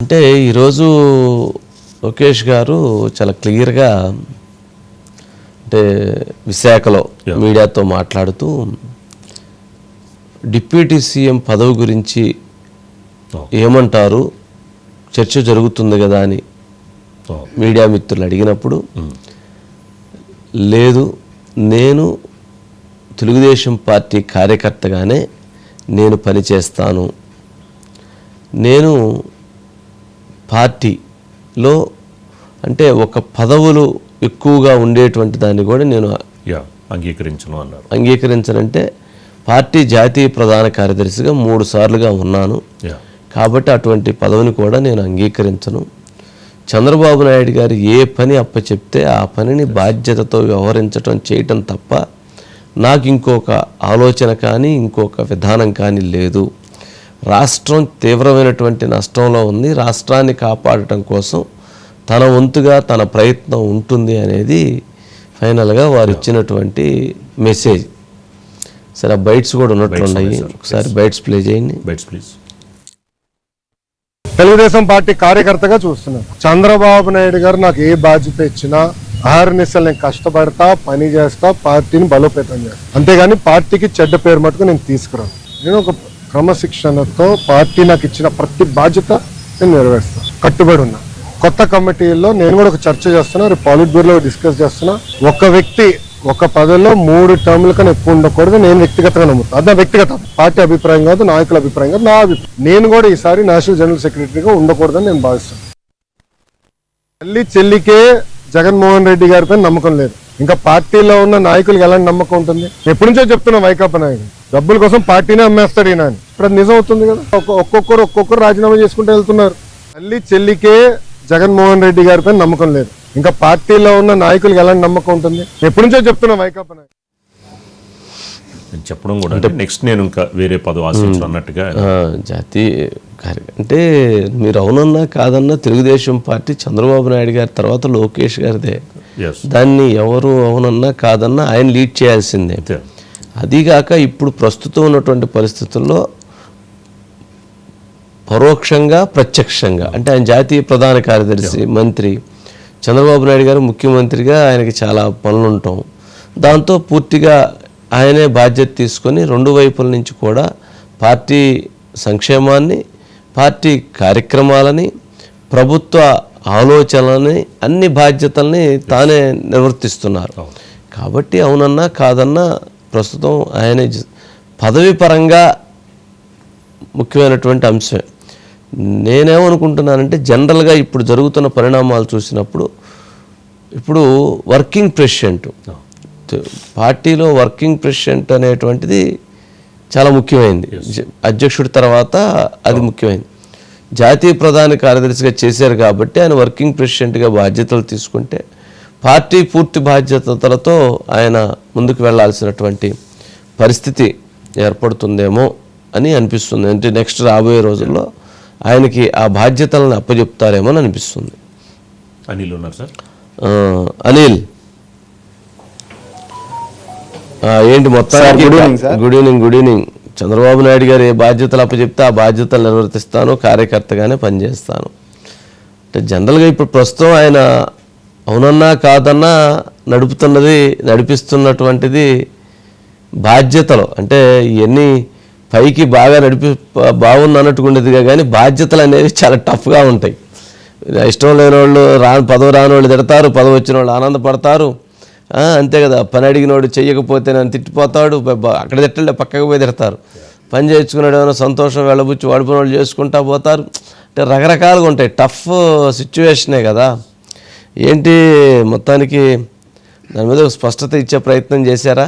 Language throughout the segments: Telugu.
అంటే ఈరోజు లోకేష్ గారు చాలా క్లియర్గా అంటే విశాఖలో. మీడియాతో మాట్లాడుతూ డిప్యూటీ సీఎం పదవి గురించి Oh. ఏమంటారు చర్చ జరుగుతుంది కదా అని Oh. మీడియా మిత్రులు అడిగినప్పుడు లేదు నేను తెలుగుదేశం పార్టీ కార్యకర్తగానే నేను పనిచేస్తాను నేను పార్టీలో అంటే ఒక పదవులు ఎక్కువగా ఉండేటువంటి దాన్ని కూడా నేను అంగీకరించను అన్నారు. అంగీకరించనంటే పార్టీ జాతీయ ప్రధాన కార్యదర్శిగా మూడు సార్లుగా ఉన్నాను. కాబట్టి అటువంటి పదవిని కూడా నేను అంగీకరించను. చంద్రబాబు నాయుడు గారు ఏ పని అప్పచెప్తే ఆ పనిని బాధ్యతతో వ్యవహరించటం చేయటం తప్ప నాకు ఇంకొక ఆలోచన కానీ ఇంకొక విధానం కానీ లేదు. రాష్ట్రం తీవ్రమైనటువంటి నష్టంలో ఉంది. రాష్ట్రాన్ని కాపాడటం కోసం తన వంతుగా తన ప్రయత్నం ఉంటుంది అనేది ఫైనల్గా వారు ఇచ్చినటువంటి మెసేజ్. సరే ఆ బైట్స్ కూడా ఉన్నట్లున్నాయి ఒకసారి బైట్స్ ప్లే చేయండి. Bites please. తెలుగుదేశం పార్టీ కార్యకర్తగా చూస్తున్నాను చంద్రబాబు నాయుడు గారు నాకు ఏ బాధ్యత ఇచ్చినా అహర్నిశలు నేను కష్టపడతా పని చేస్తా పార్టీని బలోపేతం చేస్తా. అంతేగాని పార్టీకి చెడ్డ పేరు మటుకు నేను తీసుకురాను. నేను ఒక క్రమశిక్షణతో పార్టీ నాకు ఇచ్చిన ప్రతి బాధ్యత నేను నెరవేరుస్తాను కట్టుబడి ఉన్నా. కొత్త కమిటీల్లో నేను కూడా ఒక చర్చ చేస్తున్నా రేపు పాలిట్ బ్యూరోలో డిస్కస్ చేస్తున్నా. ఒక వ్యక్తి ఒక పదవిలో మూడు టర్ముల కన్నా ఎక్కువ ఉండకూడదు నేను వ్యక్తిగతంగా నమ్ముతాను అదే వ్యక్తిగత. పార్టీ అభిప్రాయం కాదు నాయకుల అభిప్రాయం కాదు నా అభిప్రాయం. నేను కూడా ఈసారి నేషనల్ జనరల్ సెక్రటరీగా ఉండకూడదని నేను భావిస్తాను తల్లి చెల్లికే జగన్మోహన్ రెడ్డి గారిపై నమ్మకం లేదు. ఇంకా పార్టీలో ఉన్న నాయకులకు ఎలాంటి నమ్మకం ఉంటుంది? ఎప్పటి నుంచో చెప్తున్నా వైకాపా నాయకులు. డబ్బుల కోసం పార్టీనే అమ్మేస్తాడు ఈయన ఇప్పుడు నిజం అవుతుంది కదా. ఒక్కొ- ఒక్కొక్కరు ఒక్కొక్కరు రాజీనామా చేసుకుంటూ వెళ్తున్నారు. తల్లి చెల్లికే జగన్మోహన్ రెడ్డి గారిపై నమ్మకం లేదు. ఇంకా పార్టీలో ఉన్న నాయకులకు ఎలాంటి నమ్మకం ఉంటుంది? ఎప్పటి నుంచో చెప్తున్నా వైకాపా నేను చెప్పడం కూడా అంటే నెక్స్ట్ నేను ఇంకా వేరే పదవి ఆశించను అన్నట్టుగా. కార్య అంటే మీరు అవునన్నా కాదన్నా తెలుగుదేశం పార్టీ చంద్రబాబు నాయుడు గారి తర్వాత లోకేష్ గారిదే. దాన్ని ఎవరు అవునన్నా కాదన్నా ఆయన లీడ్ చేయాల్సిందే. అదీగాక ఇప్పుడు ప్రస్తుతం ఉన్నటువంటి పరిస్థితుల్లో పరోక్షంగా ప్రత్యక్షంగా అంటే ఆయన జాతీయ ప్రధాన కార్యదర్శి మంత్రి చంద్రబాబు నాయుడు గారు ముఖ్యమంత్రిగా ఆయనకి చాలా పనులు ఉంటాం దాంతో పూర్తిగా ఆయనే బాధ్యత తీసుకొని రెండు వైపుల నుంచి కూడా పార్టీ సంక్షేమాన్ని పార్టీ కార్యక్రమాలని ప్రభుత్వ ఆలోచనలని అన్ని బాధ్యతల్ని తానే నిర్వర్తిస్తున్నారు. కాబట్టి అవునన్నా కాదన్నా ప్రస్తుతం ఆయన పదవి పరంగా ముఖ్యమైనటువంటి అంశమే. నేనేమనుకుంటున్నానంటే జనరల్గా ఇప్పుడు జరుగుతున్న పరిణామాలు చూసినప్పుడు ఇప్పుడు వర్కింగ్ ప్రెసిడెంట్ పార్టీలో వర్కింగ్ ప్రెసిడెంట్ అనేటువంటిది చాలా ముఖ్యమైనది జ- అధ్యక్షుడి తర్వాత అది ముఖ్యమైనది జాతీయ ప్రధాన కార్యదర్శిగా చేశారు కాబట్టి ఆయన వర్కింగ్ ప్రెసిడెంట్గా బాధ్యతలు తీసుకుంటే పార్టీ పూర్తి బాధ్యతలతో ఆయన ముందుకు వెళ్ళాల్సినటువంటి పరిస్థితి ఏర్పడుతుందేమో అని అనిపిస్తుంది. అంటే నెక్స్ట్ రాబోయే రోజుల్లో ఆయనకి ఆ బాధ్యతలను అప్పచెప్తారేమో అని అనిపిస్తుంది. అనిల్ ఉన్నారు సార్. ఆ, అనిల్. ఆ, ఏంటి మొత్తానికి good evening sir. Good evening good evening. Chandrababu Naidu garu ఏ బాధ్యతలు అప్పచెప్తే ఆ బాధ్యతలు నిర్వర్తిస్తాను కార్యకర్తగానే పనిచేస్తాను. అంటే జనరల్గా ఇప్పుడు ప్రస్తుతం ఆయన అవునన్నా కాదన్నా నడుపుతున్నది నడిపిస్తున్నటువంటిది బాధ్యతలు. అంటే ఇవన్నీ పైకి బాగా నడిపి బాగుంది అన్నట్టుకుండేదిగా కానీ బాధ్యతలు అనేవి చాలా టఫ్గా ఉంటాయి. ఇష్టం లేని వాళ్ళు రా పదవి రాని వాళ్ళు తిడతారు పదవి వచ్చిన వాళ్ళు ఆనందపడతారు అంతే కదా. పని అడిగినోడు చెయ్యకపోతే నన్ను తిట్టిపోతాడు అక్కడ తిట్టలే పక్కకు పోయి తిడతారు. పని చేయించుకున్నాడు ఏమైనా సంతోషం వెళ్ళబుచ్చి వాడిపోయిన వాళ్ళు చేసుకుంటా పోతారు. అంటే రకరకాలుగా ఉంటాయి. టఫ్ సిచ్యువేషనే కదా. ఏంటి మొత్తానికి దాని మీద స్పష్టత ఇచ్చే ప్రయత్నం చేశారా?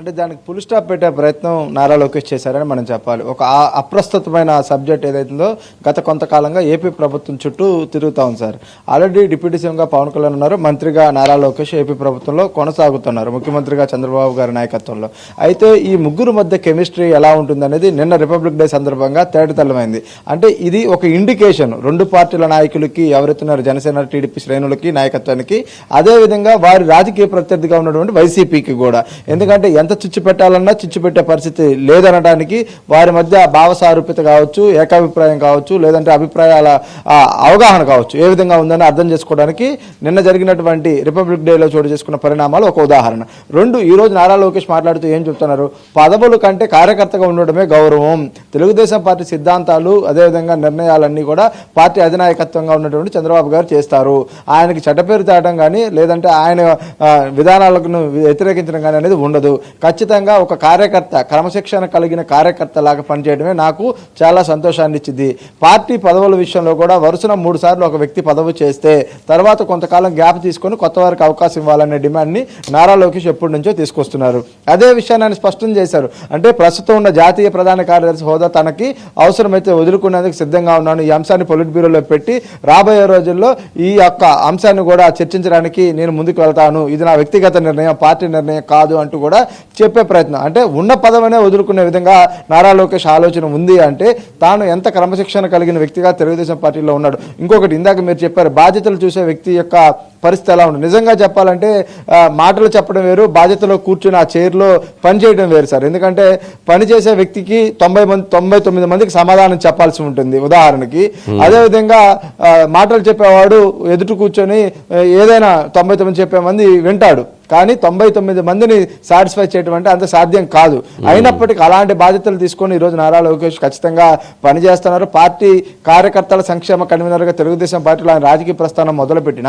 అంటే దానికి ఫుల్ స్టాప్ పెట్టే ప్రయత్నం నారా లోకేష్ చేశారని మనం చెప్పాలి. ఒక అప్రస్తుతమైన సబ్జెక్ట్ ఏదైతుందో గత కొంతకాలంగా ఏపీ ప్రభుత్వం చుట్టూ తిరుగుతా ఉంది సార్. ఆల్రెడీ డిప్యూటీ సీఎంగా పవన్ కళ్యాణ్ ఉన్నారు మంత్రిగా నారా లోకేష్ ఏపీ ప్రభుత్వంలో కొనసాగుతున్నారు ముఖ్యమంత్రిగా చంద్రబాబు గారి నాయకత్వంలో. అయితే ఈ ముగ్గురు మధ్య కెమిస్ట్రీ ఎలా ఉంటుందనేది నిన్న రిపబ్లిక్ డే సందర్భంగా తేటతల్లమైంది అంటే ఇది ఒక ఇండికేషన్ రెండు పార్టీల నాయకులకి ఎవరెత్తున్నారు జనసేన టీడీపీ శ్రేణులకి నాయకత్వానికి అదేవిధంగా వారి రాజకీయ ప్రత్యర్థిగా ఉన్నటువంటి వైసీపీకి కూడా. ఎందుకంటే ఎంత ఎంత చిచ్చు పెట్టాలన్నా చిచ్చు పెట్టే పరిస్థితి లేదనడానికి వారి మధ్య భావ సారూప్యత కావచ్చు ఏకాభిప్రాయం కావచ్చు లేదంటే అభిప్రాయాల అవగాహన కావచ్చు. ఏ విధంగా ఉందని అర్థం చేసుకోవడానికి నిన్న జరిగినటువంటి రిపబ్లిక్ డేలో చోటు చేసుకున్న పరిణామాలు ఒక ఉదాహరణ. రెండు ఈరోజు నారా లోకేష్ మాట్లాడుతూ ఏం చెప్తున్నారు? పదవులు కంటే కార్యకర్తగా ఉండడమే గౌరవం. తెలుగుదేశం పార్టీ సిద్ధాంతాలు అదేవిధంగా నిర్ణయాలన్నీ కూడా పార్టీ అధినాయకత్వంగా ఉన్నటువంటి చంద్రబాబు గారు చేస్తారు. ఆయనకి చట్టపేరు తేటం కానీ లేదంటే ఆయన విధానాలను వ్యతిరేకించడం కానీ అనేది ఉండదు. ఖచ్చితంగా ఒక కార్యకర్త క్రమశిక్షణ కలిగిన కార్యకర్త లాగా పనిచేయడమే నాకు చాలా సంతోషాన్ని ఇచ్చింది పార్టీ పదవుల విషయంలో కూడా వరుసన మూడు సార్లు ఒక వ్యక్తి పదవి చేస్తే తర్వాత కొంతకాలం గ్యాప్ తీసుకొని కొత్త వారికి అవకాశం ఇవ్వాలనే డిమాండ్ని నారా లోకేష్ ఎప్పటి నుంచో తీసుకొస్తున్నారు. అదే విషయాన్ని ఆయన స్పష్టం చేశారు. అంటే ప్రస్తుతం ఉన్న జాతీయ ప్రధాన కార్యదర్శి హోదా తనకి అవసరమైతే వదులుకునేందుకు సిద్ధంగా ఉన్నాను. ఈ అంశాన్ని పొలిట్ బ్యూరోలో పెట్టి రాబోయే రోజుల్లో ఈ యొక్క అంశాన్ని కూడా చర్చించడానికి నేను ముందుకు వెళ్తాను. ఇది నా వ్యక్తిగత నిర్ణయం పార్టీ నిర్ణయం కాదు అంటూ కూడా చెప్పే ప్రయత్నం. అంటే ఉన్న పదవనే వదులుకునే విధంగా నారా లోకేష్ ఆలోచన ఉంది అంటే తాను ఎంత క్రమశిక్షణ కలిగిన వ్యక్తిగా తెలుగుదేశం పార్టీలో ఉన్నాడు. ఇంకొకటి ఇందాక మీరు చెప్పారు బాధ్యతలు చూసే వ్యక్తి యొక్క పరిస్థితి ఎలా ఉంటుంది నిజంగా చెప్పాలంటే మాటలు చెప్పడం వేరు బాధ్యతలో కూర్చుని ఆ చైర్లో పని చేయడం వేరు సార్. ఎందుకంటే పని చేసే వ్యక్తికి తొంభై మంది తొంభై తొమ్మిది మందికి సమాధానం చెప్పాల్సి ఉంటుంది ఉదాహరణకి. అదేవిధంగా ఆ, మాటలు చెప్పేవాడు ఎదుటి కూర్చొని ఏదైనా తొంభై తొమ్మిది చెప్పే మంది వింటాడు. కానీ తొంభై తొమ్మిది మందిని సాటిస్ఫై చేయడం అంటే అంత సాధ్యం కాదు. అయినప్పటికీ అలాంటి బాధ్యతలు తీసుకొని ఈరోజు నారా లోకేష్ ఖచ్చితంగా పనిచేస్తున్నారు. పార్టీ కార్యకర్తల సంక్షేమ కన్వీనర్గా తెలుగుదేశం పార్టీలో ఆయన రాజకీయ ప్రస్థానం మొదలుపెట్టిన